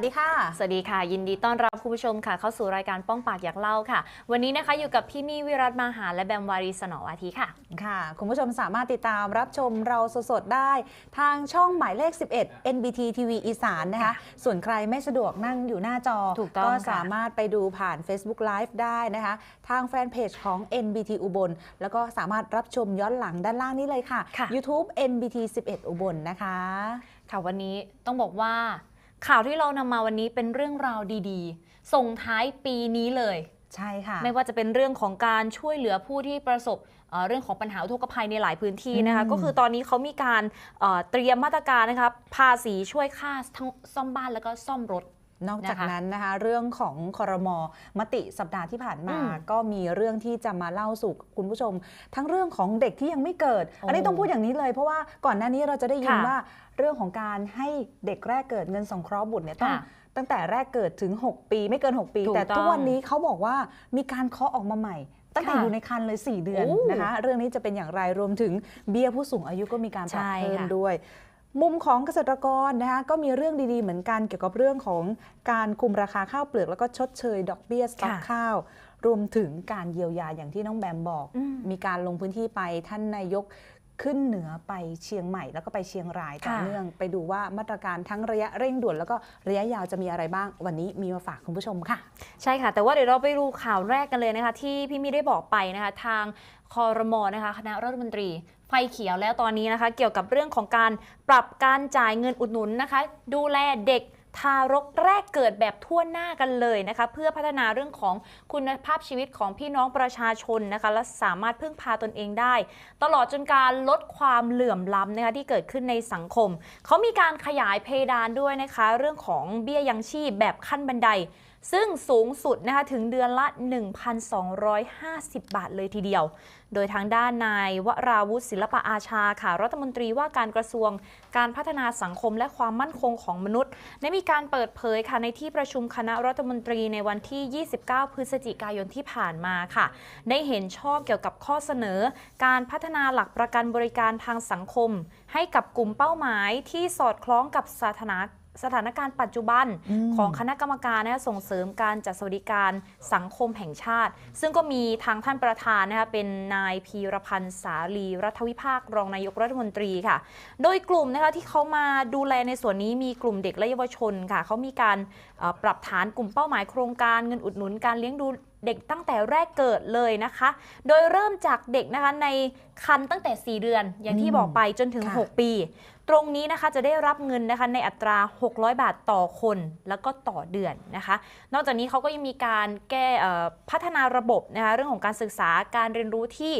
วัสดีค่ะ สวัสดีค่ะ ยินดีต้อนรับคุณผู้ชมค่ะ เข้าสู่รายการป้องปากอยากเล่าค่ะ วันนี้นะคะอยู่กับพี่มี่วิรัตมาหาและแบมวารีสนอวาทีค่ะ ค่ะ คุณผู้ชมสามารถติดตามรับชมเราสดๆได้ ทางช่องหมายเลข 11 NBT TV อีสานนะคะ ส่วนใครไม่สะดวกนั่งอยู่หน้าจอถูกต้องก็ค่ะสามารถไปดูผ่าน Facebook Live ได้นะคะ ทางแฟนเพจของ NBT อุบล แล้วก็สามารถรับชมย้อนหลังด้านล่างนี้เลยค่ะค่ะ YouTube NBT 11 อุบลนะคะ ค่ะวันนี้ต้องบอกว่า ข่าวที่เรานำมาวันนี้เป็นเรื่องราวดีๆ ส่งท้ายปีนี้เลย ใช่ค่ะ ไม่ว่าจะเป็นเรื่องของการช่วยเหลือผู้ที่ประสบเอ่อเรื่องของปัญหาอุทกภัยในหลายพื้นที่นะคะอืมก็คือตอนนี้เขามีการเอ่อเตรียมมาตรการนะคะภาษีช่วยค่าทั้งซ่อมบ้านแล้วก็ซ่อมรถ นอกจากนะคะนั้นนะคะเรื่องของคอรมอมติสัปดาห์ที่ผ่านมาอืมก็มีเรื่องที่จะมาเล่าสู่คุณผู้ชม ทั้งเรื่องของเด็กที่ยังไม่เกิดโอ้อันนี้ต้องพูดอย่างนี้เลย เพราะว่าก่อนหน้านี้เราจะได้ยินค่ะว่าเรื่องของการให้เด็กแรกเกิดเงินสงเคราะห์บุตรเนี่ยต้องค่ะตั้งแต่แรกเกิดถึง 6 ปีไม่เกิน 6 ปีถูกแต่ทุกต้องวันนี้เขาบอกว่ามีการเคาะออกมาใหม่ตั้งแต่ค่ะอยู่ในครรภ์เลย 4 เดือนโอ้นะคะ เรื่องนี้จะเป็นอย่างไรรวมถึงเบี้ยผู้สูงอายุก็มีการปรับใช่เพิ่มค่ะด้วย มุมของเกษตรกรนะคะก็มีเรื่องดีๆ เหมือนกันเกี่ยวกับเรื่องของการคุมราคาข้าวเปลือก แล้วก็ชดเชย ดอกเบี้ยสต็อกค่ะข้าว รวมถึงการเยียวยาอย่างที่น้องแบมบอกอืมมีการลงพื้นที่ไปท่านนายกขึ้นเหนือไปเชียงใหม่ แล้วก็ไปเชียงรายต่อค่ะเนื่อง ไปดูว่ามาตรการทั้งระยะเร่งด่วน แล้วก็ระยะยาวจะมีอะไรบ้าง วันนี้มีมาฝากคุณผู้ชมค่ะ ใช่ค่ะ แต่ว่าเดี๋ยวเราไปดูข่าวแรกกันเลยนะคะ ที่พี่มี่ได้บอกไปนะคะ ทางคอรมอนะคะ คณะรัฐมนตรี ไฟเขียวแล้วตอนนี้นะคะ เกี่ยวกับเรื่องของการปรับการจ่ายเงินอุดหนุนนะคะ ดูแลเด็กทารกแรกเกิดแบบทั่วหน้ากันเลยนะคะ เพื่อพัฒนาเรื่องของคุณภาพชีวิตของพี่น้องประชาชนนะคะ และสามารถพึ่งพาตนเองได้ ตลอดจนการลดความเหลื่อมล้ำนะคะที่เกิดขึ้นในสังคม เขามีการขยายเพดานด้วยนะคะ เรื่องของเบี้ยยังชีพแบบขั้นบันได ซึ่งสูงสุดนะคะถึงเดือนละ 1,250 บาทเลยทีเดียว โดยทางด้านนายวราวุฒิศิลปะอาชาค่ะรัฐมนตรีว่าการกระทรวงการพัฒนาสังคมและความมั่นคงของมนุษย์ ได้มีการเปิดเผยค่ะในที่ประชุมคณะรัฐมนตรีในวันที่ 29 พฤศจิกายนที่ผ่านมาค่ะ ได้เห็นชอบเกี่ยวกับข้อเสนอ การพัฒนาหลักประกันบริการทางสังคม ให้กับกลุ่มเป้าหมายที่สอดคล้องกับสถานะ สถานการณ์ปัจจุบันอืมของคณะกรรมการนะส่งเสริมการจัดสวัสดิการสังคมแห่งชาติ ซึ่งก็มีทางท่านประธานนะคะเป็นนายพีรพันธ์สาลีรัฐวิภาครองนายกรัฐมนตรีค่ะ โดยกลุ่มนะคะที่เขามาดูแลในส่วนนี้มีกลุ่มเด็กและเยาวชนค่ะเขามีการเอ่อปรับฐานกลุ่มเป้าหมายโครงการเงินอุดหนุนการเลี้ยงดูเด็กตั้งแต่แรกเกิดเลยนะคะ โดยเริ่มจากเด็กนะคะในคันตั้งแต่ 4 เดือน อย่างที่อืมบอกไปจนถึงค่ะ6ปี ตรงนี้นะคะจะได้รับเงินนะคะในอัตรา 600 บาทต่อคน แล้วก็ต่อเดือนนะคะ นอกจากนี้เขาก็ยังมีการแก้เอ่อพัฒนาระบบนะคะเรื่องของการศึกษาการเรียนรู้ที่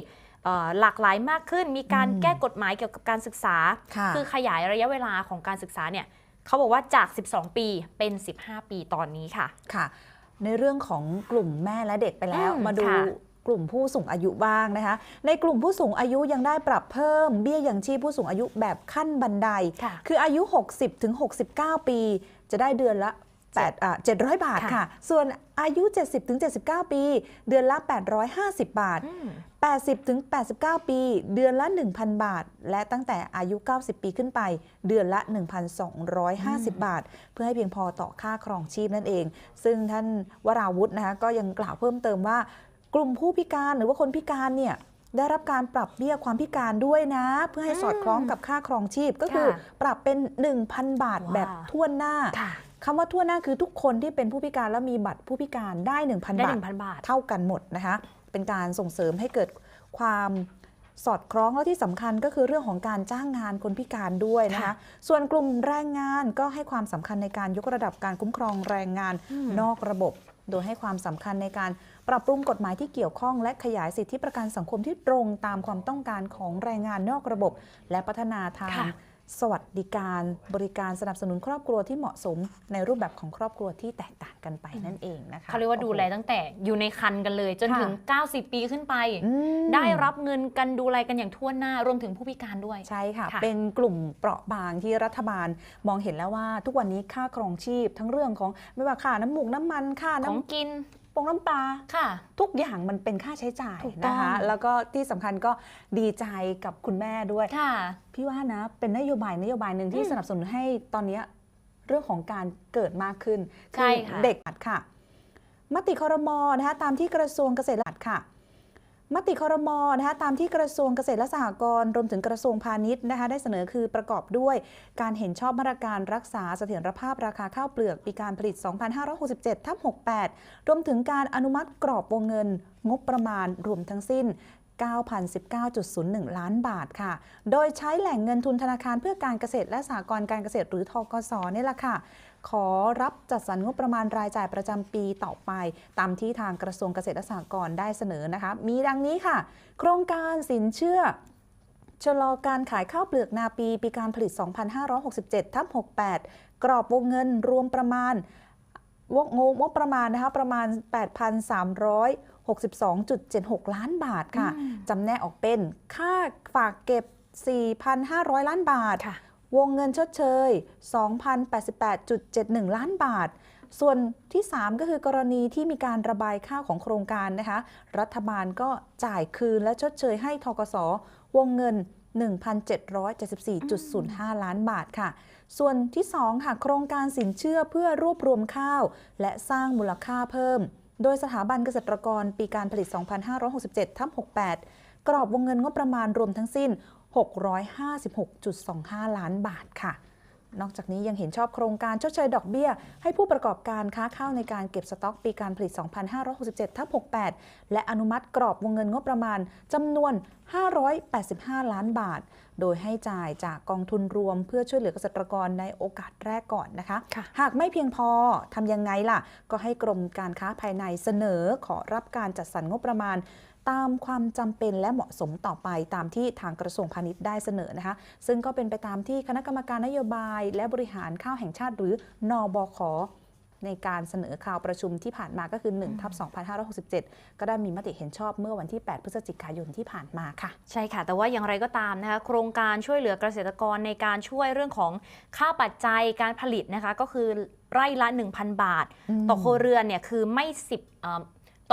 เอ่อหลากหลายมากขึ้น มีการอืมแก้กฎหมายเกี่ยวกับการศึกษาค่ะคือขยายระยะเวลาของการศึกษาเนี่ยเขาบอกว่าจาก 12 ปีเป็น 15 ปีตอนนี้ค่ะค่ะ ในเรื่องของกลุ่มแม่และเด็กไปแล้วอืมมาดูค่ะ กลุ่มผู้สูงอายุบ้างนะคะ ในกลุ่มผู้สูงอายุยังได้ปรับเพิ่มเบี้ยยังชีพผู้สูงอายุแบบขั้นบันไดค่ะคืออายุ 60ถึง69 ปี จะได้เดือนละ8อะ700 บาทค่ะค่ะส่วนอายุ 70ถึง79 ปี เดือนละ 850 บาทอืม80ถึง89 ปี เดือนละ 1,000 บาท และตั้งแต่อายุ 90 ปีขึ้นไป เดือนละ 1,250 บาท เพื่อให้เพียงพอต่อค่าครองชีพนั่นเอง ซึ่งท่านวราวุฒินะคะก็ยังกล่าวเพิ่มเติมว่า กลุ่มผู้พิการหรือว่าคนพิการเนี่ยได้รับการปรับเบี้ยความพิการด้วยนะ เพื่อให้สอดคล้องกับค่าครองชีพก็คือค่ะปรับเป็น 1,000 บาทว้าวแบบทั่วหน้าค่ะคำว่าทั่วหน้าคือทุกคนที่เป็นผู้พิการแล้วมีบัตรผู้พิการได้ 1,000ได้บาท1,000บาท เท่ากันหมดนะคะ เป็นการส่งเสริมให้เกิดความสอดคล้องแล้วที่สำคัญก็คือเรื่องของการจ้างงานคนพิการด้วยนะคะค่ะส่วนกลุ่มแรงงานก็ให้ความสำคัญในการยกระดับการคุ้มครองแรงงานอืมนอกระบบ โดยให้ความสำคัญในการปรับปรุงกฎหมายที่เกี่ยวข้อง และขยายสิทธิประกันสังคมที่ตรงตามความต้องการของแรงงานนอกระบบ และพัฒนาทาง สวัสดิการบริการสนับสนุนครอบครัวที่เหมาะสมในรูปแบบของครอบครัวที่แตกต่างกันไปนั่นเองนะคะเขาเรียกว่าดูแลตั้งแต่อยู่ในคันกันเลย จนค่ะถึง 90 ปีขึ้นไปอืมได้รับเงินกันดูแลกันอย่างทั่วหน้ารวมถึงผู้พิการด้วยใช่ค่ะค่ะ เป็นกลุ่มเปราะบางที่รัฐบาลมองเห็นแล้วว่า ทุกวันนี้ค่าครองชีพทั้งเรื่องของไม่ว่าค่าน้ำมูกน้ำมันค่าของน้ำกิน ปงน้ำปลาค่ะ ทุกอย่างมันเป็นค่าใช้จ่ายถูกต้องนะคะ แล้วก็ที่สำคัญก็ดีใจกับคุณแม่ด้วยค่ะพี่ว่านะเป็นนโยบายนโยบายหนึ่งที่อืมสนับสนุนให้ตอนเนี้ยเรื่องของการเกิดมากขึ้นใช่อค่ะเด็กอัดค่ะ มติครมนะคะตามที่กระทรวงเกษตรและค่ะ มติคอรมอนะคะตามที่กระทรวงเกษตรและสหกรณ์รวมถึงกระทรวงพาณิชย์นะคะได้เสนอคือประกอบด้วย การเห็นชอบมาตรการรักษาเสถียรภาพราคาข้าวเปลือก ปีการผลิต 2567ทับ68 รวมถึงการอนุมัติกรอบวงเงิน งบประมาณรวมทั้งสิ้น9,019.01 ล้านบาทค่ะ โดยใช้แหล่งเงินทุนธนาคารเพื่อการเกษตรและสหกรณ์การเกษตรหรือทกสนี่แหละค่ะ ขอรับจัดสรรงบประมาณรายจ่ายประจำปีต่อไป ตามที่ทางกระทรวงเกษตรและสหกรณ์ได้เสนอนะคะ มีดังนี้ค่ะ โครงการสินเชื่อชะลอการขายข้าวเปลือกนาปี ปีการผลิต 2567ทับ68 กรอบวงเงินรวมประมาณวงงงบประมาณนะคะประมาณ 8,362.76 ล้านบาทค่ะอืมจำแนกออกเป็นค่าฝากเก็บ 4,500 ล้านบาทค่ะ วงเงินชดเชย 2,088.71 ล้านบาท ส่วนที่ 3 ก็คือกรณีที่มีการระบายข้าวของโครงการนะคะ รัฐบาลก็จ่ายคืนและชดเชยให้ทกสวงเงิน 1,774.05 ล้านบาทค่ะ ส่วนที่ 2 ค่ะ โครงการสินเชื่อเพื่อรวบรวมข้าว และสร้างมูลค่าเพิ่ม โดยสถาบันเกษตรกรปีการผลิต 2567ทับ68 กรอบวงเงินงบประมาณรวมทั้งสิ้น 656.25 ล้านบาทค่ะ นอกจากนี้ยังเห็นชอบโครงการชดเชยดอกเบี้ย ให้ผู้ประกอบการค้าข้าวในการเก็บสต็อกปีการผลิต 2567ทับ68 และอนุมัติกรอบวงเงินงบประมาณจำนวน 585 ล้านบาท โดยให้จ่ายจากกองทุนรวมเพื่อช่วยเหลือเกษตรกรในโอกาสแรกก่อนนะคะค่ะหากไม่เพียงพอทำยังไงล่ะ ก็ให้กรมการค้าภายในเสนอขอรับการจัดสรรงบประมาณตามความจำเป็นและเหมาะสมต่อไปตามที่ทางกระทรวงพาณิชย์ได้เสนอนะคะ ซึ่งก็เป็นไปตามที่คณะกรรมการนโยบาย และบริหารข้าวแห่งชาติหรือนอบข ในการเสนอข่าวประชุมที่ผ่านมาก็คือ1ทับ2567 ก็ได้มีมติเห็นชอบเมื่อวันที่ 8 พฤศจิกายนที่ผ่านมาค่ะ ใช่ค่ะ แต่ว่าอย่างไรก็ตามนะคะโครงการช่วยเหลือเกษตรกรในการช่วยเรื่องของค่าปัจจัยการผลิตนะคะก็คือไร่ละ 1,000 บาท ต่อครัวเรือนเนี่ยคือไม่ 10เอ่อ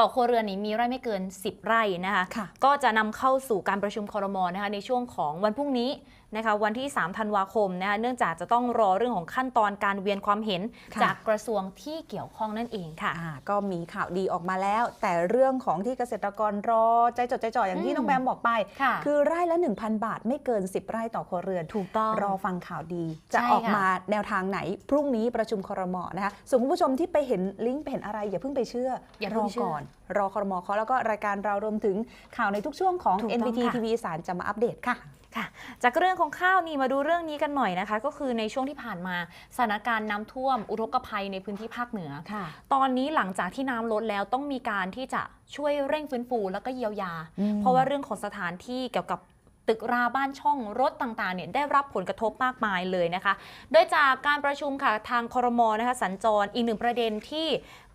ต่อครัวเรือนนี้มีไร่ไม่เกิน 10 ไร่นะคะค่ะก็จะนำเข้าสู่การประชุมคอรมอนะคะในช่วงของวันพรุ่งนี้ นะคะวันที่ 3 ธันวาคมนะคะเนื่องจากจะต้องรอเรื่องของขั้นตอนการเวียนความเห็นค่ะจากกระทรวงที่เกี่ยวข้องนั่นเองค่ะอ่าก็มีข่าวดีออกมาแล้ว แต่เรื่องของที่เกษตรกรรอใจจดใจจ่ออย่างที่อืมน้องแบมบอกไปค่ะคือไร่ละ 1,000 บาท ไม่เกิน 10 ไร่ต่อครัวเรือนถูกต้องรอฟังข่าวดี จะใช่ออกค่ะมาแนวทางไหน พรุ่งนี้ประชุมคอรมอนะคะส่วนคุณผู้ชมที่ไปเห็นลิงก์ไปเห็นอะไรอย่าเพิ่งไปเชื่ออย่าเพิ่รงอเชื่อก่อนรอคอรมอเขาแล้วก็รายการเรารวมถึงข่าวในทุกช่วงของถูกต้อง NBT ค่ะทีวีสารจะมาอัปเดตค่ะ ค่ะ จากเรื่องของข้าวนี่มาดูเรื่องนี้กันหน่อยนะคะ ก็คือในช่วงที่ผ่านมาสถานการณ์น้ำท่วม อุทกภัยในพื้นที่ภาคเหนือค่ะตอนนี้หลังจากที่น้ำลดแล้วต้องมีการที่จะช่วยเร่งฟื้นฟูแล้วก็เยียวยาอืมเพราะว่าเรื่องของสถานที่เกี่ยวกับตึกราบ้านช่องรถต่างๆเนี่ยได้รับผลกระทบมากมายเลยนะคะ โดยจากการประชุมค่ะทางครมนะคะสัญจรอีกหนึ่งประเด็นที่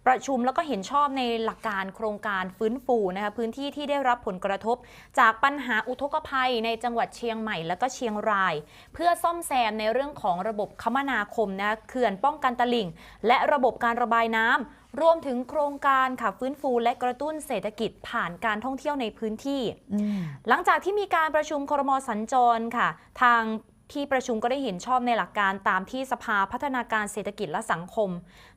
ประชุมแล้วก็เห็นชอบในหลักการโครงการฟื้นฟูนะคะพื้นที่ที่ได้รับผลกระทบ จากปัญหาอุทกภัยในจังหวัดเชียงใหม่และก็เชียงราย เพื่อซ่อมแซมในเรื่องของระบบคมนาคมนะคะเขื่อนป้องกันตลิ่ง และระบบการระบายน้ำรวมถึงโครงการค่ะฟื้นฟูและกระตุ้นเศรษฐกิจผ่านการท่องเที่ยวในพื้นที่อืมหลังจากที่มีการประชุมครมสัญจรค่ะ ทาง ที่ประชุมก็ได้เห็นชอบในหลักการตามที่สภาพัฒนาการเศรษฐกิจและสังคม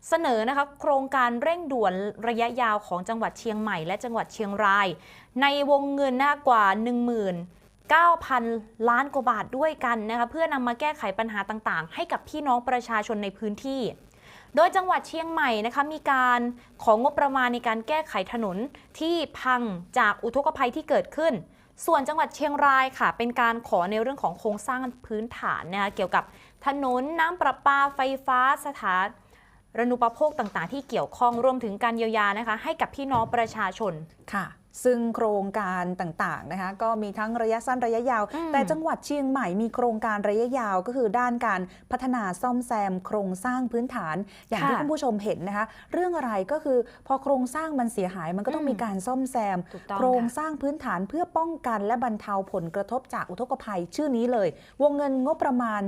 เสนอนะคะโครงการเร่งด่วนระยะยาวของจังหวัดเชียงใหม่และจังหวัดเชียงราย ในวงเงินหน้ากว่า19,000 ล้านกว่าบาทด้วยกันนะคะเพื่อนำมาแก้ไขปัญหาต่างๆ ให้กับพี่น้องประชาชนในพื้นที่ โดยจังหวัดเชียงใหม่นะคะมีการของงบประมาณในการแก้ไขถนนที่พังจากอุทกภัยที่เกิดขึ้น ส่วนจังหวัดเชียงรายค่ะ เป็นการขอในเรื่องของโครงสร้างพื้นฐานนะคะเกี่ยวกับถนนน้ำประปาไฟฟ้าสถานรณูปโภคต่างๆ ที่เกี่ยวข้องรวมถึงการเยียวยานะคะ ให้กับพี่น้องประชาชนค่ะ ซึ่งโครงการต่างๆนะคะก็มีทั้งระยะสั้นระยะยาวอืมแต่จังหวัดเชียงใหม่มีโครงการระยะยาวก็คือด้านการพัฒนาซ่อมแซม โครงสร้างพื้นฐาน อย่างที่ค่ะคุณผู้ชมเห็นนะคะเรื่องอะไรก็คือพอโครงสร้างมันเสียหายมันก็ต้องอืมมีการซ่อมแซมถูกต้องโครงค่ะสร้างพื้นฐานเพื่อป้องกัน และบรรเทาผลกระทบจากอุทกภัยชื่อนี้เลย วงเงินงบประมาณ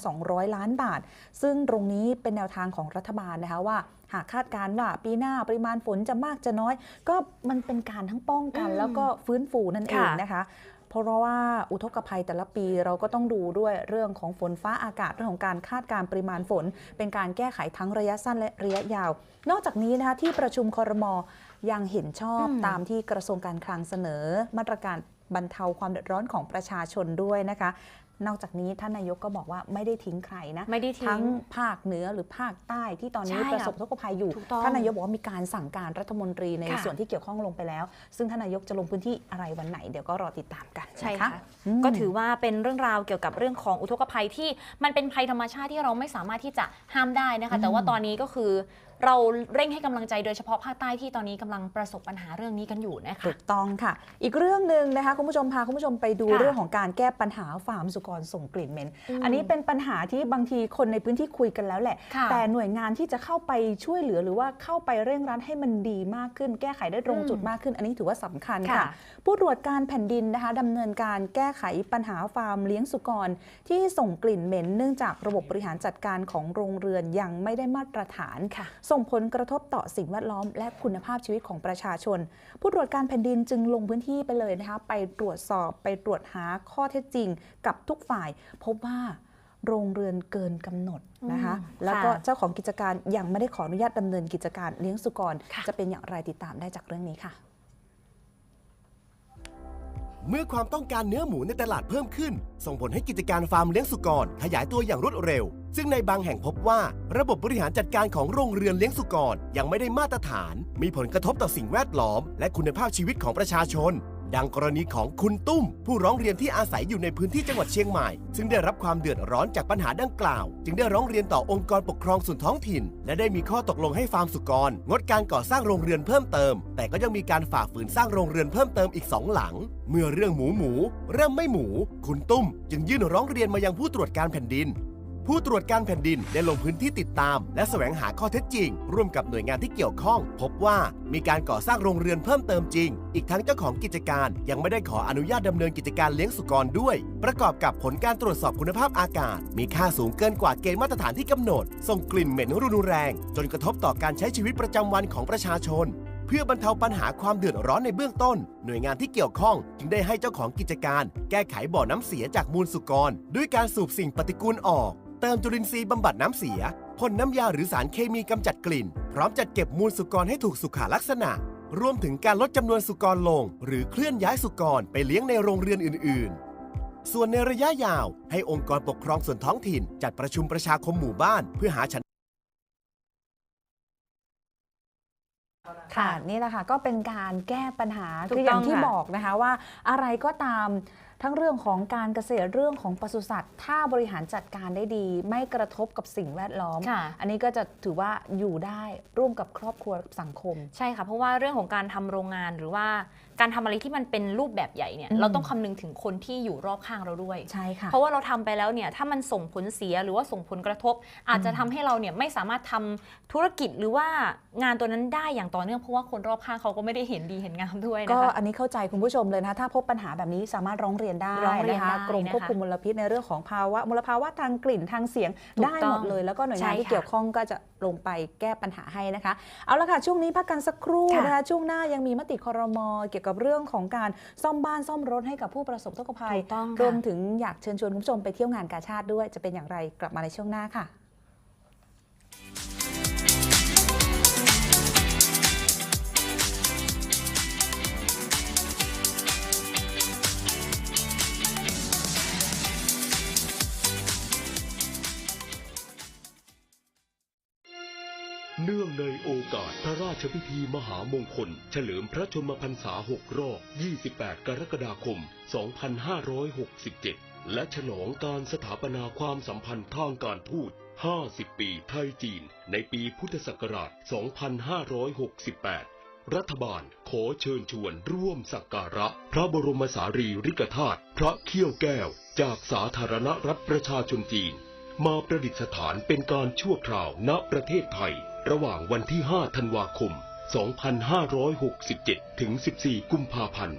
5,200 ล้านบาท ซึ่งตรงนี้เป็นแนวทางของรัฐบาลนะคะว่า หากคาดการณ์ว่าปีหน้าปริมาณฝนจะมากจะน้อย ก็มันเป็นการทั้งป้องกันอืมแล้วก็ฟื้นฟูนั่นเองค่ะนะคะเพราะว่าอุทกภัยแต่ละปีเราก็ต้องดูด้วยเรื่องของฝนฟ้าอากาศเรื่องของการคาดการณ์ปริมาณฝน เป็นการแก้ไขทั้งระยะสั้นและระยะยาว นอกจากนี้นะคะที่ประชุมคอรมอยังเห็นชอบอืมตามที่กระทรวงการคลังเสนอ มาตรการบรรเทาความเดือดร้อนของประชาชนด้วยนะคะ นอกจากนี้ท่านนายกก็บอกว่าไม่ได้ทิ้งใครนะไม่ได้ทิ้ทั้งงภาคเหนือหรือภาคใต้ที่ตอนนี้ใช่ประสบอุทกภัยอยู่ถูกต้องท่านนายกบอกว่ามีการสั่งการรัฐมนตรีในค่ะส่วนที่เกี่ยวข้องลงไปแล้ว ซึ่งท่านนายกจะลงพื้นที่อะไรวันไหนเดี๋ยวก็รอติดตามกันใช่นค่ะอืมก็ถือว่าเป็นเรื่องราวเกี่ยวกับเรื่องของอุทกภัยที่มันเป็นภัยธรรมชาติที่เราไม่สามารถที่จะห้ามได้นะคะ แต่ว่าตอนนี้ก็คือ เราเร่งให้กำลังใจโดยเฉพาะภาคใต้ที่ตอนนี้กำลังประสบปัญหาเรื่องนี้กันอยู่นะคะถูกต้องค่ะ อีกเรื่องหนึ่งนะคะคุณผู้ชมพาคุณผู้ชมไปดูค่ะเรื่องของการแก้ปัญหาฟาร์มสุกรส่งกลิ่นเหม็นอืมอันนี้เป็นปัญหาที่บางทีคนในพื้นที่คุยกันแล้วแหละค่ะแต่หน่วยงานที่จะเข้าไปช่วยเหลือหรือว่าเข้าไปเร่งรัดให้มันดีมากขึ้น แก้ไขได้ตรงอืมจุดมากขึ้น อันนี้ถือว่าสำคัญค่ะค่ะ ผู้ตรวจการแผ่นดินนะคะดำเนินการแก้ไขปัญหาฟาร์มเลี้ยงสุกร ที่ส่งกลิ่นเหม็น เนื่องจากระบบบริหารจัดการของโรงเรือนยังไม่ได้มาตรฐานค่ะส่งผลกระทบต่อสิ่งแวดล้อม และคุณภาพชีวิตของประชาชน ผู้ตรวจการแผ่นดินจึงลงพื้นที่ไปเลยนะคะไปตรวจสอบไปตรวจหาข้อเท็จจริงกับทุกฝ่าย พบว่าโรงเรือนเกินกำหนดนะคะอืมแล้วก็ค่ะเจ้าของกิจการยังไม่ได้ขออนุญาตดำเนินกิจการเลี้ยงสุกรค่ะจะเป็นอย่างไรติดตามได้จากเรื่องนี้ค่ะ เมื่อความต้องการเนื้อหมูในตลาดเพิ่มขึ้น ส่งผลให้กิจการฟาร์มเลี้ยงสุกร ขยายตัวอย่างรวดเร็ว ซึ่งในบางแห่งพบว่า ระบบบริหารจัดการของโรงเรือนเลี้ยงสุกรยังไม่ได้มาตรฐาน มีผลกระทบต่อสิ่งแวดล้อม และคุณภาพชีวิตของประชาชน ดังกรณีของคุณตุ้ม ผู้ร้องเรียนที่อาศัยอยู่ในพื้นที่จังหวัดเชียงใหม่ ซึ่งได้รับความเดือดร้อนจากปัญหาดังกล่าว จึงได้ร้องเรียนต่อองค์กรปกครองส่วนท้องถิ่น และได้มีข้อตกลงให้ฟาร์มสุกร งดการก่อสร้างโรงเรือนเพิ่มเติม แต่ก็ยังมีการฝ่าฝืนสร้างโรงเรือนเพิ่มเติมอีกสองหลัง เมื่อเรื่องหมูหมู เริ่มไม่หมู คุณตุ้ม จึงยื่นร้องเรียนมายังผู้ตรวจการแผ่นดิน ผู้ตรวจการแผ่นดินได้ลงพื้นที่ติดตาม และแสวงหาข้อเท็จจริง ร่วมกับหน่วยงานที่เกี่ยวข้อง พบว่ามีการก่อสร้างโรงเรือนเพิ่มเติมจริง อีกทั้งเจ้าของกิจการยังไม่ได้ขออนุญาตดำเนินกิจการเลี้ยงสุกรด้วย ประกอบกับผลการตรวจสอบคุณภาพอากาศ มีค่าสูงเกินกว่าเกณฑ์มาตรฐานที่กำหนด ส่งกลิ่นเหม็นรุนแรง จนกระทบต่อการใช้ชีวิตประจำวันของประชาชนเพื่อบรรเทาปัญหาความเดือดร้อนในเบื้องต้น หน่วยงานที่เกี่ยวข้อง จึงได้ให้เจ้าของกิจการ แก้ไขบ่อน้ำเสียจากมูลสุกร ด้วยการสูบสิ่งปฏิกูลออก เติมจุลินทรีย์บำบัดน้ำเสียพ่นน้ำยาหรือสารเคมีกำจัดกลิ่น พร้อมจัดเก็บมูลสุกรให้ถูกสุขลักษณะ รวมถึงการลดจำนวนสุกรลง หรือเคลื่อนย้ายสุกรไปเลี้ยงในโรงเรือนอื่น ๆ ส่วนในระยะยาว ให้องค์กรปกครองส่วนท้องถิ่น จัดประชุมประชาคมหมู่บ้าน เพื่อหาฉันค่ะนี่แหละค่ะก็เป็นการแก้ปัญหาถูกคืออย่างที่ต้องค่ะบอกนะคะว่าอะไรก็ตาม ทั้งเรื่องของการเกษตรเรื่องของปศุสัตว์ ถ้าบริหารจัดการได้ดี ไม่กระทบกับสิ่งแวดล้อมค่ะอันนี้ก็จะถือว่าอยู่ได้ร่วมกับครอบครัวกับสังคม ใช่ค่ะ เพราะว่าเรื่องของการทำโรงงานหรือว่าการทำอะไรที่มันเป็นรูปแบบใหญ่เนี่ยอืมเราต้องคำนึงถึงคนที่อยู่รอบข้างเราด้วยใช่ค่ะเพราะว่าเราทำไปแล้วเนี่ยถ้ามันส่งผลเสียหรือว่าส่งผลกระทบ อาจจะทำให้เราเนี่ยไม่สามารถทำธุรกิจหรือว่างานตัวนั้นได้อย่างต่อเนื่องเพราะว่าคนรอบข้างเขาก็ไม่ได้เห็นดีเห็นงามด้วยก็นะคะอันนี้เข้าใจคุณผู้ชมเลยนะคะถ้าพบปัญหาแบบนี้สามารถร้องเรียนได้ร้องเรียนนะคะได้กรมนะคะควบคุมมลพิษในเรื่องของภาวะมลภาวะทางกลิ่นทางเสียงถูกได้ต้องหมดเลย แล้วก็หน่วยงานใช่ที่ค่ะเกี่ยวข้องก็จะลงไปแก้ปัญหาให้นะคะ เอาละค่ะช่วงนี้พักกันสักครู่ค่ะนะคะช่วงหน้ายังมีมติคอรมอเกี่ยวกับเรื่องของการซ่อมบ้านซ่อมรถให้กับผู้ประสบทุกภัยถูกต้องรวมค่ะถึงอยากเชิญชวนคุณผู้ชมไปเที่ยวงานกาชาติด้วย จะเป็นอย่างไรกลับมาในช่วงหน้าค่ะ เนื่องในโอกาสพระราชพิธีมหามงคล เฉลิมพระชนมพรรษา 6 รอบ 28 กรกฎาคม 2567 และฉลองการสถาปนาความสัมพันธ์ทางการทูต 50 ปีไทยจีน ในปีพุทธศักราช 2568 รัฐบาลขอเชิญชวนร่วมสักการะ พระบรมสารีริกธาตุพระเขี้ยวแก้ว จากสาธารณรัฐประชาชนจีน มาประดิษฐานเป็นการชั่วคราวณประเทศไทย ระหว่างวันที่ 5 ธันวาคม 2567 ถึง 14 กุมภาพันธ์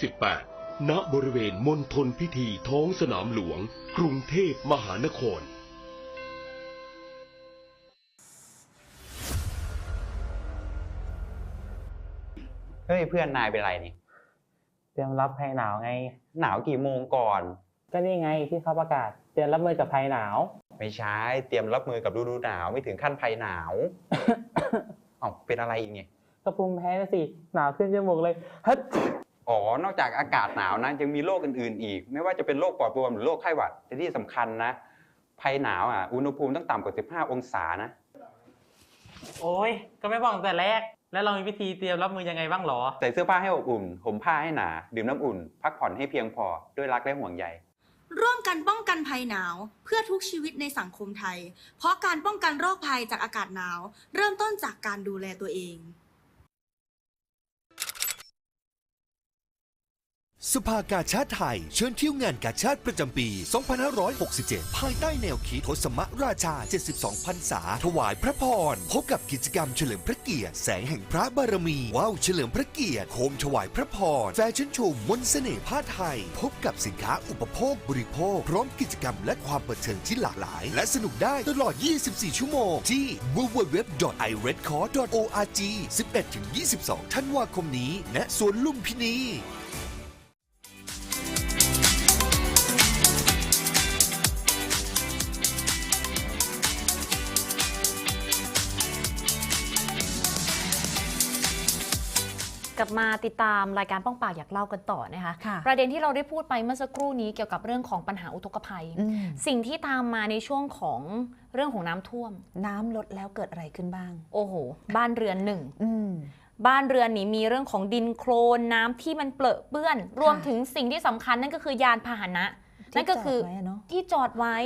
2568 ณ บริเวณมณฑลพิธีท้องสนามหลวง กรุงเทพมหานครเฮ้ยเพื่อนนายเป็นไรนี่เตรียมรับภัยหนาวไง หนาวกี่โมงก่อน ก็นี่ไงที่เขาประกาศเตรียมรับมือกับภัยหนาว ไม่ใช่เตรียมรับมือกับฤดูหนาวไม่ถึงขั้นภัยหนาวเอ้าเป็นอะไรอีกเนี่ยก็ภูมิแพ้นะสิหนาวขึ้นจมูกเลยฮัทอ๋อนอกจากอากาศหนาวนะยังมีโรคอื่นๆอีก ไม่ว่าจะเป็นโรคปอดบวมหรือโรคไข้หวัดแต่ที่สำคัญนะภัยหนาวอะอุณหภูมิต้องต่ำกว่า 15 องศานะ โอ้ยก็ไม่บอกแต่แรก แล้วเรามีวิธีเตรียมรับมือยังไงบ้างหรอ ใส่เสื้อผ้าให้อบอุ่นห่มผ้าให้หนา ดื่มน้ำอุ่น พักผ่อนให้เพียงพอด้วยรักและห่วงใย ร่วมกันป้องกันภัยหนาว เพื่อทุกชีวิตในสังคมไทย เพราะการป้องกันโรคภัยจากอากาศหนาว เริ่มต้นจากการดูแลตัวเอง สภากาชาติไทย เชิญเที่ยวงานกาชาติประจำปี 2567 ภายใต้แนวคิดทศมราชา 72พรรษา ถวายพระพร พบกับกิจกรรมเฉลิมพระเกียรติ แสงแห่งพระบารมี ว้าวเฉลิมพระเกียรติ โคมถวายพระพร แฟชั่นโชว์มนต์เสน่ห์ผ้าไทย พบกับสินค้าอุปโภคบริโภค พร้อมกิจกรรมและความบันเทิงที่หลากหลาย และสนุกได้ตลอด 24 ชั่วโมง ที่ www.iredcor.org 11-22 ธันวาคมนี้ ณ สวนลุมพินี ลับมาติดตามรายการป้องปากอยากเล่ากันต่อนะคะค่ะประเด็นที่เราได้พูดไปเมื่อสักครู่นี้เกี่ยวกับเรื่องของปัญหาอุทกภัยอืมสิ่งที่ตามมาในช่วงของเรื่องของน้ำท่วม น้ำลดแล้วเกิดอะไรขึ้นบ้าง โอ้โห บ้านเรือนหนึ่งอืมบ้านเรือนนี่มีเรื่องของดินโคลนน้ำที่มันเปรอะเปื้อน รวมถึงสิ่งที่สำคัญนั่นก็คือยานพาหนะที่ นั่นก็คือจอดไว้อะเนอะที่จอดไว้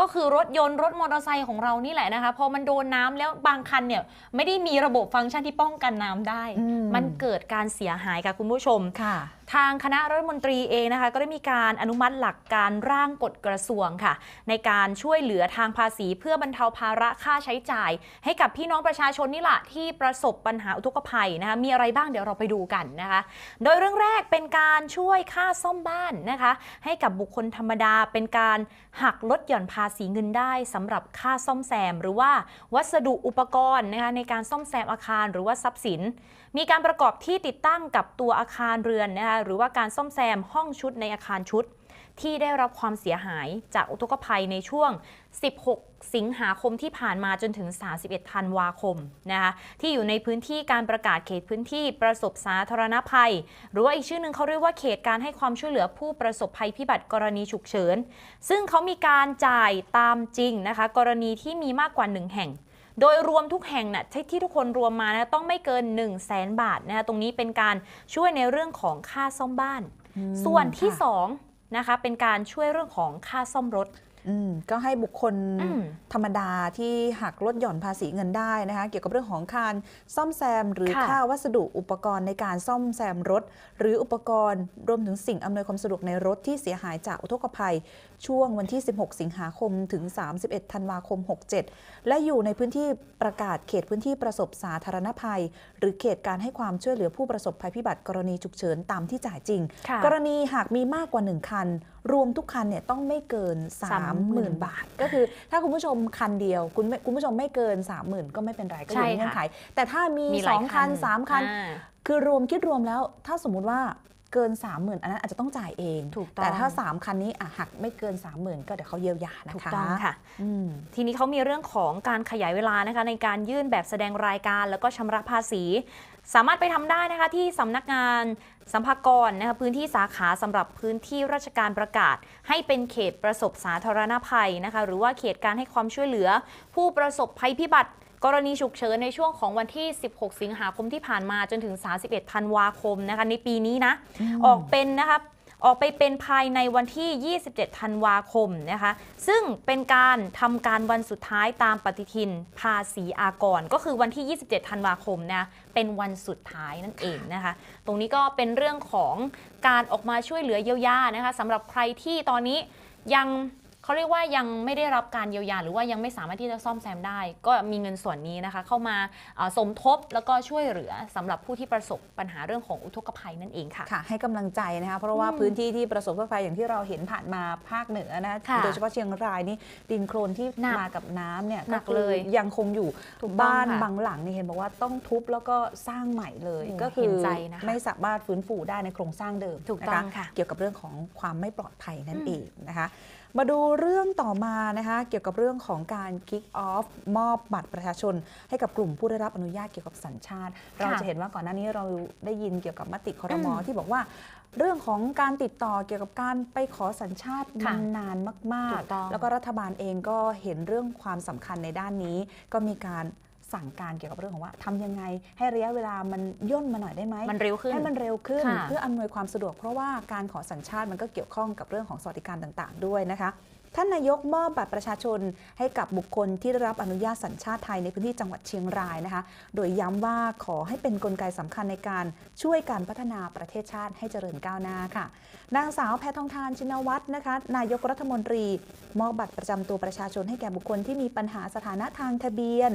ก็คือรถยนต์รถมอเตอร์ไซค์ของเรานี่แหละนะคะ พอมันโดนน้ำแล้วบางคันเนี่ยไม่ได้มีระบบฟังก์ชันที่ป้องกันน้ำได้อืมมันเกิดการเสียหายค่ะคุณผู้ชมค่ะทางคณะรัฐมนตรีเองนะคะก็ได้มีการอนุมัติหลักการร่างกฎกระทรวงค่ะ ในการช่วยเหลือทางภาษีเพื่อบรรเทาภาระค่าใช้จ่าย ให้กับพี่น้องประชาชนนี่แหละที่ประสบปัญหาอุทกภัยนะคะมีอะไรบ้างเดี๋ยวเราไปดูกันนะคะ โดยเรื่องแรกเป็นการช่วยค่าซ่อมบ้านนะคะ ให้กับบุคคลธรรมดาเป็นการหักลดหย่อนภาษีเงินได้สำหรับค่าซ่อมแซม หรือว่าวัสดุอุปกรณ์นะคะในการซ่อมแซมอาคารหรือว่าทรัพย์สิน มีการประกอบที่ติดตั้งกับตัวอาคารเรือนนะคะหรือว่าการซ่อมแซมห้องชุดในอาคารชุด ที่ได้รับความเสียหายจากอุทกภัยในช่วง 16 สิงหาคมที่ผ่านมาจนถึง 31 ธันวาคมนะคะที่อยู่ในพื้นที่การประกาศเขตพื้นที่ประสบสาธารณภัย หรือว่าอีกชื่อหนึ่งเขาเรียกว่าเขตการให้ความช่วยเหลือผู้ประสบภัยพิบัติกรณีฉุกเฉิน ซึ่งเขามีการจ่ายตามจริงนะคะกรณีที่มีมากกว่า 1 แห่ง โดยรวมทุกแห่งน่ะที่ที่ทุกคนรวมมานะต้องไม่เกิน 1 0 0 0 0แสนบาทนะคะตรงนี้เป็นการช่วยในเรื่องของค่าซ่อมบ้าน ส่วนที่ค่ะสองนะคะเป็นการช่วยเรื่องของค่าซ่อมรถอืมก็ให้บุคคลอืมธรรมดาที่หักลดหย่อนภาษีเงินได้นะคะ เกี่ยวกับเรื่องของการซ่อมแซม หรือค่ะค่าวัสดุอุปกรณ์ในการซ่อมแซมรถ หรืออุปกรณ์รวมถึงสิ่งอำนวยความสะดวกในรถที่เสียหายจากอุทกภัย ช่วงวันที่ 16 สิงหาคมถึง 31 ธันวาคม 67 และอยู่ในพื้นที่ประกาศเขตพื้นที่ประสบสาธารณภัย หรือเขตการให้ความช่วยเหลือผู้ประสบภัยพิบัติกรณีฉุกเฉินตามที่จ่ายจริงค่ะกรณีหากมีมากกว่า 1 คัน รวมทุกคันเนี่ยต้องไม่เกิน 30,000 บาท ก็คือถ้าคุณผู้ชมคันเดียว คุณไม่คุณผู้ชมไม่เกิน 30,000 ก็ไม่เป็นไรก็อยู่ในใช่ค่ะเงื่อนไข แต่ถ้ามีมีหลาย2คัน 3 คันอ่าคือรวมคิดรวมแล้วถ้าสมมุติว่า เกิน 30,000 อันนั้นอาจจะต้องจ่ายเอง ถูกต้องแต่ถ้า 3 คันนี้อะหักไม่เกิน 30,000 ก็เดี๋ยวเขาเยียวยานะคะถูกต้องค่ะอืมทีนี้เขามีเรื่องของการขยายเวลานะคะในการยื่นแบบแสดงรายการแล้วก็ชำระภาษี สามารถไปทำได้นะคะที่สำนักงานสัมภากรนะคะพื้นที่สาขาสำหรับพื้นที่ราชการประกาศ ให้เป็นเขตประสบสาธารณภัยนะคะหรือว่าเขตการให้ความช่วยเหลือ ผู้ประสบภัยพิบัติ กรณีฉุกเฉินในช่วงของวันที่ 16 สิงหาคมที่ผ่านมาจนถึง 31 ธันวาคมนะคะในปีนี้นะออกเป็นนะคะออกไปเป็นภายในวันที่ 27 ธันวาคมนะคะ ซึ่งเป็นการทำการวันสุดท้ายตามปฏิทินภาษีอากร ก็คือวันที่ 27 ธันวาคมนะ เป็นวันสุดท้ายนั่นเองนะคะ ตรงนี้ก็เป็นเรื่องของการออกมาช่วยเหลือเยียวยานะคะสำหรับใครที่ตอนนี้ยัง เขาเรียกว่ายังไม่ได้รับการเยียวยา หรือว่ายังไม่สามารถที่จะซ่อมแซมได้ ก็มีเงินส่วนนี้นะคะ เข้ามาเอ่อสมทบแล้วก็ช่วยเหลือสำหรับผู้ที่ประสบปัญหาเรื่องของอุทกภัยนั่นเองค่ะค่ะ ให้กำลังใจนะคะเพราะว่าอืมพื้นที่ที่ประสบภัยอย่างที่เราเห็นผ่านมาภาคเหนือนะค่ะโดยเฉพาะเชียงรายนี่ดินโคลนที่หนักมากับน้ำเนี่ยหนักคือเลยยังคงอยู่ถูกต้องบ้านค่ะบางหลังนี่เห็นบอกว่าต้องทุบแล้วก็สร้างใหม่เลยโอ้ก็คืเห็อนใจนะคะไม่สามารถฟื้นฟูได้ในโครงสร้างเดิมถูกนะต้อคะงค่ะเกี่ยวกับเรื่องของความไม่ปลอดภัยนั่นอืมเองนะคะ มาดูเรื่องต่อมานะคะเกี่ยวกับเรื่องของการ kick off มอบบัตรประชาชน ให้กับกลุ่มผู้ได้รับอนุญาตเกี่ยวกับสัญชาติ เราจะเห็นว่าก่อนหน้านี้เราได้ยินเกี่ยวกับมติคอรมออืมที่บอกว่า เรื่องของการติดต่อเกี่ยวกับการไปขอสัญชาติค่ะมันนานมากถูกต้องๆแล้วก็รัฐบาลเองก็เห็นเรื่องความสำคัญในด้านนี้ก็มีการ สั่งการเกี่ยวกับเรื่องของว่าทำยังไง ให้ระยะเวลามันย่นมาหน่อยได้ไหมมันเร็วขึ้นให้มันเร็วขึ้นค่ะเพื่ออำนวยความสะดวกเพราะว่าการขอสัญชาติมันก็เกี่ยวข้องกับเรื่องของสวัสดิการต่าง ๆ ด้วยนะคะท่านนายกมอบบัตรประชาชนให้กับบุคคลที่ได้รับอนุญาตสัญชาติไทยในพื้นที่จังหวัดเชียงรายนะคะ โดยย้ำว่าขอให้เป็นนกลไกสำคัญในการช่วยการพัฒนาประเทศชาติให้เจริญก้าวหน้าค่ะ นางสาวแพทองทานชินวัตรนะคะ นายกรัฐมนตรี มอบบัตรประจำตัวประชาชนให้แก่บุคคลที่มีปัญหาสถานะทางทะเบียน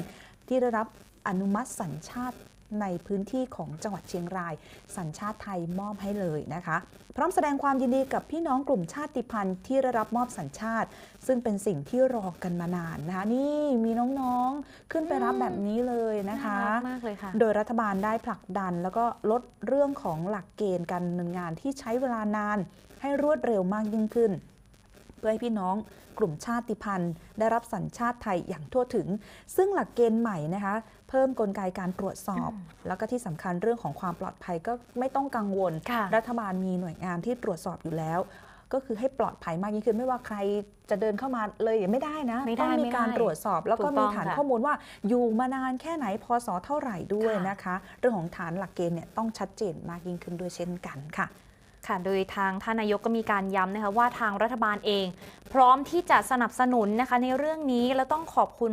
ที่ได้รับอนุมัติสัญชาติในพื้นที่ของจังหวัดเชียงราย สัญชาติไทยมอบให้เลยนะคะ พร้อมแสดงความยินดีกับพี่น้องกลุ่มชาติพันธุ์ที่ได้รับมอบสัญชาติ ซึ่งเป็นสิ่งที่รอกันมานานนะคะ นี่มีน้องๆขึ้นไปรับแบบนี้เลยนะคะน่ารักมากเลยค่ะโดยรัฐบาลได้ผลักดัน แล้วก็ลดเรื่องของหลักเกณฑ์การดำเนินงานที่ใช้เวลานาน ให้รวดเร็วมากยิ่งขึ้น เพื่อให้พี่น้องกลุ่มชาติพันธุ์ ได้รับสัญชาติไทยอย่างทั่วถึง ซึ่งหลักเกณฑ์ใหม่นะคะเพิ่มกลไกการตรวจสอบ แล้วก็ที่สำคัญเรื่องของความปลอดภัยก็ไม่ต้องกังวลค่ะรัฐบาลมีหน่วยงานที่ตรวจสอบอยู่แล้ว ก็คือให้ปลอดภัยมากยิ่งขึ้นไม่ว่าใครจะเดินเข้ามาเลยไม่ได้นะไม่ได้ต้องมีไม่ได้การตรวจสอบแล้วก็ถูกต้มีองฐานค่ะข้อมูลว่าอยู่มานานแค่ไหนพศเท่าไหร่ด้วยค่ะนะคะ เรื่องของฐานหลักเกณฑ์เนี่ยต้องชัดเจนมากยิ่งขึ้นด้วยเช่นกันค่ะ ค่ะ โดยทางท่านนายกก็มีการย้ำนะคะว่าทางรัฐบาลเอง พร้อมที่จะสนับสนุนนะคะในเรื่องนี้และต้องขอบคุณ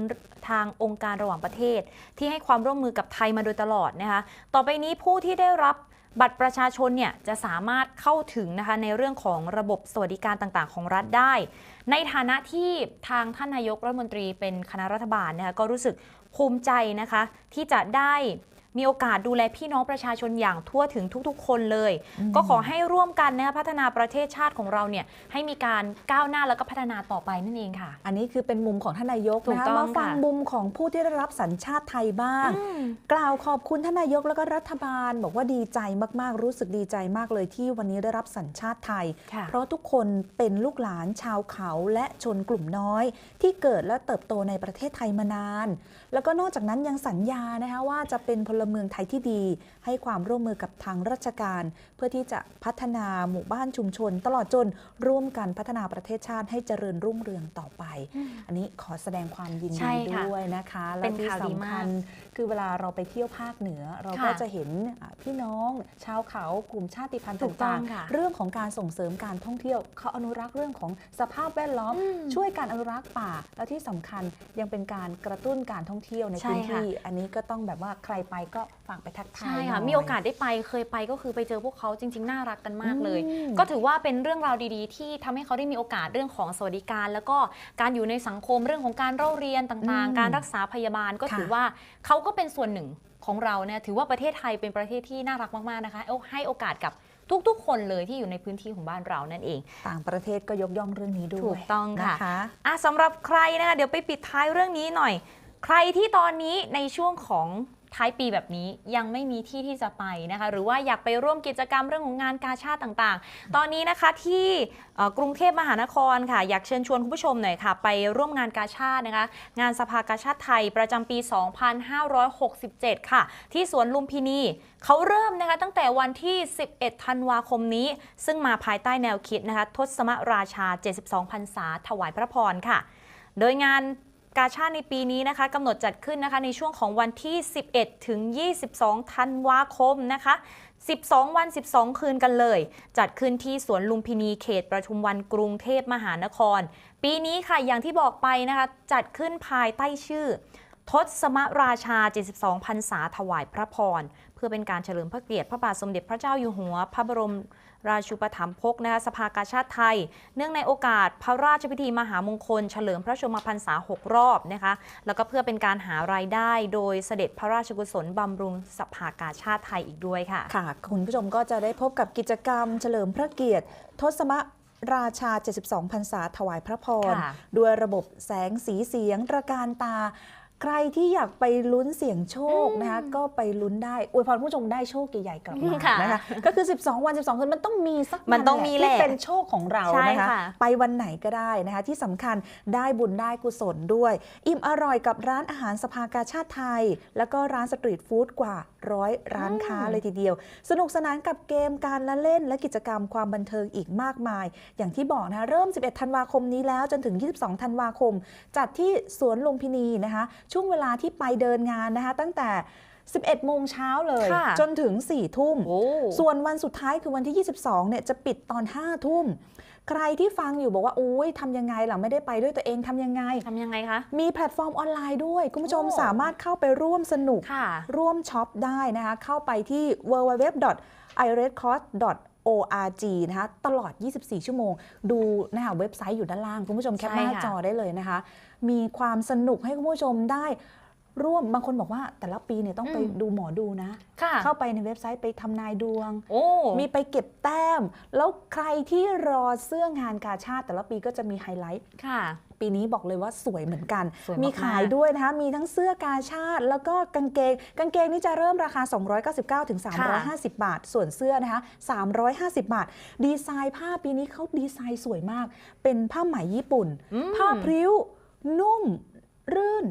ทางองค์การระหว่างประเทศ ที่ให้ความร่วมมือกับไทยมาโดยตลอดนะคะต่อไปนี้ผู้ที่ได้รับบัตรประชาชนเนี่ยจะสามารถเข้าถึงนะคะในเรื่องของระบบสวัสดิการต่างๆ ของรัฐได้ ในฐานะที่ทางท่านนายกรัฐมนตรีเป็นคณะรัฐบาลนะคะก็รู้สึกภูมิใจนะคะที่จะได้ มีโอกาสดูแลพี่น้องประชาชนอย่างทั่วถึงทุก ๆ คนเลย ก็ขอให้ร่วมกันนะคะพัฒนาประเทศชาติของเราเนี่ยให้มีการก้าวหน้าแล้วก็พัฒนาต่อไปนั่นเองค่ะ อันนี้คือเป็นมุมของท่านนายกถูกนะคะต้องมาฟังค่ะมุมของผู้ที่ได้รับสัญชาติไทยบ้าง กล่าวขอบคุณท่านนายกแล้วก็รัฐบาล บอกว่าดีใจมากๆ รู้สึกดีใจมากเลยที่วันนี้ได้รับสัญชาติไทยค่ะเพราะทุกคนเป็นลูกหลานชาวเขาและชนกลุ่มน้อย ที่เกิดและเติบโตในประเทศไทยมานาน แล้วก็นอกจากนั้นยังสัญญานะคะว่าจะเป็นพลเมืองไทยที่ดี ให้ความร่วมมือกับทางราชการ เพื่อที่จะพัฒนาหมู่บ้านชุมชน ตลอดจนร่วมกันพัฒนาประเทศชาติให้เจริญรุ่งเรืองต่อไป อันนี้ขอแสดงความยินใช่ดีค่ะด้วยนะคะเป็นและที่ข่าวดีสำมาคักญ คือเวลาเราไปเที่ยวภาคเหนือ เราก็ค่ะจะเห็นอ่าพี่น้อง ชาวเขากลุ่มชาติพันธุ์ถูกต้อต่างงค่ะๆเรื่องของการส่งเสริมการท่องเที่ยวเขาอนุรักษ์เรื่องของสภาพแวดล้อมอืมช่วยการอนุรักษ์ป่า แล้วที่สำคัญยังเป็นการกระตุ้นการท่องเที่ยวในใช่พื้นค่ะที่ อันนี้ก็ต้องแบบว่าใครไปก็ฝากไปทักทายใช่ค่ะหน่ยมีโอกาสได้ไปเคยไปก็คือไปเจอพวกเขาจริง ๆ น่ารักกันมากเลยอืมก็ถือว่าเป็นเรื่องราวดีๆ ที่ทำให้เขาได้มีโอกาสเรื่องของสวัสดิการ แล้วก็การอยู่ในสังคมเรื่องของการเล่าเรียนต่างอืมๆการรักษาพยาบาลก็ค่ะถือว่าเขาก็เป็นส่วนหนึ่งของเราเนี่ยถือว่าประเทศไทยเป็นประเทศที่น่ารักมากๆนะคะเอาให้โอกาสกับทุกๆ คนเลยที่อยู่ในพื้นที่ของบ้านเรานั่นเอง ต่างประเทศก็ยกย่องเรื่องนี้ด้วยถูกต้องค่ะนะคะอะสำหรับใครนะคะเดี๋ยวไปปิดท้ายเรื่องนี้หน่อย ใครที่ตอนนี้ในช่วงของ ท้ายปีแบบนี้ยังไม่มีที่ที่จะไปนะคะ หรือว่าอยากไปร่วมกิจกรรมเรื่องของงานกาชาติต่างๆ ตอนนี้นะคะที่กรุงเทพมหานครค่ะ อยากเชิญชวนคุณผู้ชมหน่อยค่ะ ไปร่วมงานกาชาตินะคะ งานสภากาชาติไทยประจำปี 2567 ค่ะ ที่สวนลุมพินีเขาเริ่มนะคะตั้งแต่วันที่ 11 ธันวาคมนี้ ซึ่งมาภายใต้แนวคิดนะคะทศมราชา 72พรรษาถวายพระพรค่ะ โดยงาน กาชาติในปีนี้นะคะกำหนดจัดขึ้นนะคะในช่วงของวันที่ 11 ถึง 22 ธันวาคมนะคะ 12 วัน 12 คืนกันเลย จัดขึ้นที่สวนลุมพินีเขตประชุมวันกรุงเทพมหานคร ปีนี้ค่ะอย่างที่บอกไปนะคะจัดขึ้นภายใต้ชื่อ ทศมราชา 72พรรษาถวายพระพร เพื่อเป็นการเฉลิมพระเกียรติพระบาทสมเด็จพระเจ้าอยู่หัว พระบรม ราชูปถัมภกนะคะสภากาชาติไทย เนื่องในโอกาสพระราชพิธีมหามงคล เฉลิมพระชนมพรรษา 6 รอบนะคะแล้วก็เพื่อเป็นการหารายได้โดยเสด็จพระราชกุศลบำรุงสภากาชาติไทยอีกด้วยค่ะค่ะ คุณผู้ชมก็จะได้พบกับกิจกรรม เฉลิมพระเกียรติ ทศมราชา 72พรรษาถวายพระพรค่ะด้วยระบบแสงสีเสียงตระการตา ใครที่อยากไปลุ้นเสี่ยงโชคนะคะก็ไปลุ้นได้อวยพรผู้ชมได้โชคใหญ่ๆกลับมาค่ะนะคะก็คือ 12 วัน 12 คืนมันต้องมีสักวัมันต้องมีแหละที่เป็นโชคของเราใช่นะคะค่ะไปวันไหนก็ได้นะคะที่สำคัญได้บุญได้กุศลด้วย อิ่มอร่อยกับร้านอาหารสภากาชาติไทย แล้วก็ร้านสตรีทฟู้ดกว่าร้อยร้านค้าเลยทีเดียว สนุกสนานกับเกมการละเล่น และกิจกรรมความบันเทิงอีกมากมาย อย่างที่บอกนะคะเริ่ม 11 ธันวาคมนี้แล้วจนถึง 22 ธันวาคม จัดที่สวนลุมพินีนะคะช่วงเวลาที่ไปเดินงานนะคะ ตั้งแต่ 11 โมงเช้าเลยค่ะจนถึง 4 ทุ่มโอ้ส่วนวันสุดท้ายคือวันที่ 22 เนี่ยจะปิดตอน 5 ทุ่ม ใครที่ฟังอยู่บอกว่าอุ้ยทำยังไงล่ะไม่ได้ไปด้วยตัวเองทำยังไงทำยังไงคะ มีแพลตฟอร์มออนไลน์ด้วย คุณผู้ชมโอ้สามารถเข้าไปร่วมสนุกค่ะร่วมช็อปได้นะคะ เข้าไปที่ www.iredcross.org นะคะตลอด 24 ชั่วโมง ดูนะคะเว็บไซต์อยู่ด้านล่าง คุณผู้ชมแคปหน้าใช่ค่ะจอได้เลยนะคะ มีความสนุกให้คุณผู้ชมได้ร่วมบางคนบอกว่าแต่ละปีเนี่ยต้องไปดูหมอดูนะค่ะเข้าไปในเว็บไซต์ไปทำนายดวงโอ้มีไปเก็บแต้ม แล้วใครที่รอเสื้องานกาชาติแต่ละปีก็จะมีไฮไลท์ค่ะ ปีนี้บอกเลยว่าสวยเหมือนกันสวยมากๆมีขายด้วยนะคะ มีทั้งเสื้อกาชาติ แล้วก็กางเกง กางเกงนี่จะเริ่มราคา 299ถึง350 บาท ส่วนเสื้อนะคะ 350 บาท ดีไซน์ผ้าปีนี้เขาดีไซน์สวยมาก เป็นผ้าไหมญี่ปุ่นอืมผ้าพริ้ว นุ่ม รื่น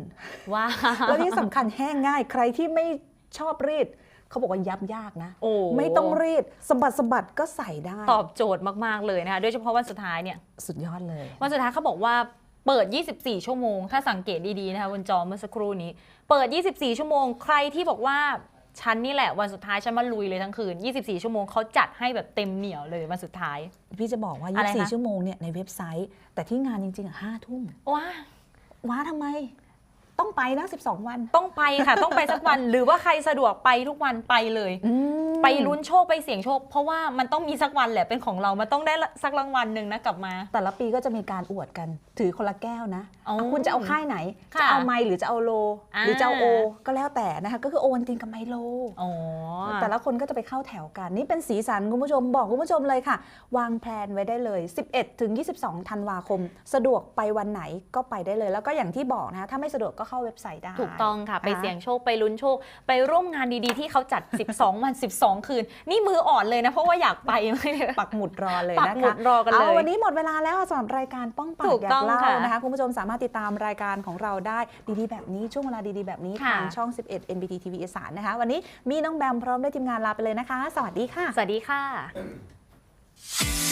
ว้าว แล้วที่สำคัญแห้งง่าย ใครที่ไม่ชอบรีดเขาบอกว่ายับยากนะโอ้ไม่ต้องรีดสะบัดสะบัดก็ใส่ได้ ตอบโจทย์มาก ๆ เลยนะคะ โดยเฉพาะวันสุดท้ายเนี่ย สุดยอดเลย วันสุดท้ายเขาบอกว่า เปิด 24 ชั่วโมง ถ้าสังเกตดีๆนะคะบนจอเมื่อสักครู่นี้ เปิด 24 ชั่วโมง ใครที่บอกว่าฉันนี่แหละวันสุดท้ายฉันมาลุยเลยทั้งคืน 24 ชั่วโมงเขาจัดให้แบบเต็มเหนียวเลยวันสุดท้าย พี่จะบอกว่า อะไรคะ 24 ชั่วโมงเนี่ยในเว็บไซต์ แต่ที่งานจริงๆอะ5ทุ่มว้า ว้าทำไม ต้องไปนะ 12 วัน ต้องไปค่ะ ต้องไปสักวัน หรือว่าใครสะดวกไปทุกวันไปเลยอืมไปลุ้นโชคไปเสี่ยงโชค เพราะว่ามันต้องมีสักวันแหละเป็นของเรา มันต้องได้สักรางวัลหนึ่งนะกลับมา แต่ละปีก็จะมีการอวดกัน ถือคนละแก้วนะอ๋ออะคุณจะเอาค่ายไหนค่ะจะเอาไมล์หรือจะเอาโลอ่าหรือจะเอาโอ ก็แล้วแต่นะคะ ก็คือโอวันตินกับไมโลอ๋อแต่ละคนก็จะไปเข้าแถวกัน นี่เป็นสีสันคุณผู้ชมบอกคุณผู้ชมเลยค่ะ วางแผนไว้ได้เลย 11ถึง22 ธันวาคม สะดวกไปวันไหนก็ไปได้เลย แล้วก็อย่างที่บอกนะคะถ้าไม่สะดวกก็เข้าเว็บไซต์ได้ ถูกต้องค่ะ ไปอ่าเสี่ยงโชคไปลุ้นโชค ไปร่วมงานดีๆ ที่เขาจัด 12 วัน 12 คืน นี่มืออ่อนเลยนะ เพราะว่าอยากไปไม่ได้ปักหมุดรอเลยปักนะคะหมุดรอกันเลยเอาวันนี้หมดเวลาแล้วสำหรับรายการป้องปราถูกกอยาต้กองเล่าค่ะนะคะคุณผู้ชมสามารถติดตามรายการของเราได้ดีๆ แบบนี้ช่วงเวลาดีๆ แบบนี้ค่ะทางช่อง 11 NBT TV อีสานนะคะ วันนี้มีน้องแบมพร้อมด้วยทีมงานลาไปเลยนะคะ สวัสดีค่ะ สวัสดีค่ะ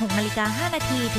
16นาฬิกา5นาทีถึง